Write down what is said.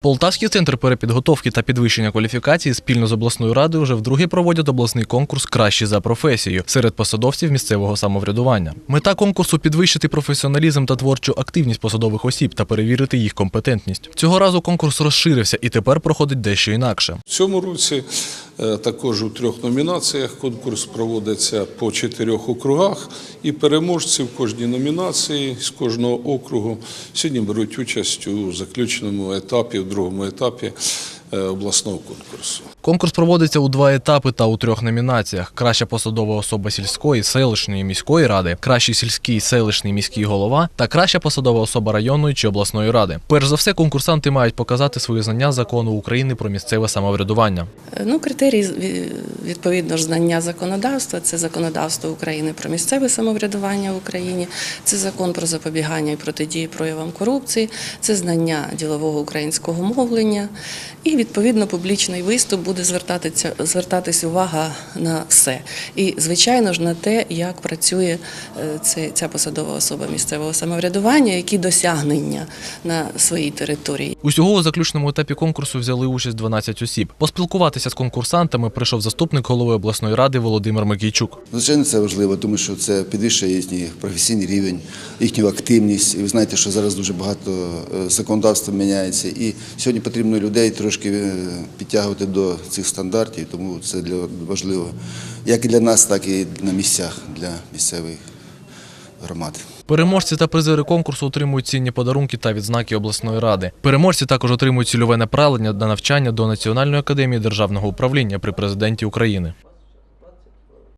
Полтавський центр перепідготовки та підвищення кваліфікації спільно з обласною радою вже вдруге проводять обласний конкурс Кращі за професією серед посадовців місцевого самоврядування. Мета конкурсу підвищити професіоналізм та творчу активність посадових осіб та перевірити їх компетентність. Цього разу конкурс розширився і тепер проходить дещо інакше. В цьому році також у трьох номінаціях конкурс проводиться по чотирьох округах, і переможці в кожній номінації з кожного округу сьогодні беруть участь у заключному етапі, в другому етапі. е, обласного конкурсу. Конкурс проводиться у два етапи та у трьох номінаціях: краща посадова особа сільської, селищної міської ради, кращий сільський селищний міський голова та краща посадова особа районної чи обласної ради. Перш за все, конкурсанти мають показати свої знання закону України про місцеве самоврядування. Ну, критерії відповідно ж знання законодавства. Це законодавство України про місцеве самоврядування в Україні, це закон про запобігання і протидії проявам корупції, це знання ділового українського мовлення. І відповідно публічний виступ буде звертатися звертатись увага на все. І звичайно ж на те, як працює е, ця посадова особа місцевого самоврядування, які досягнення на своїй території. Усього у заключному етапі конкурсу взяли участь 12 осіб. Поспілкуватися з конкурсантами прийшов заступник голови обласної ради Володимир Микійчук. Звичайно, це важливо, тому що це підвищує їхній професійний рівень, їхню активність. І ви знаєте, що зараз дуже багато е, законодавства міняється. І сьогодні потрібно людей трошки е, підтягувати до цих стандартів, тому це для важливо як і для нас, так і на місцях для місцевих громад. Переможці та призери конкурсу отримують цінні подарунки та відзнаки обласної ради. Переможці також отримують цільове направлення на навчання до Національної академії державного управління при президенті України.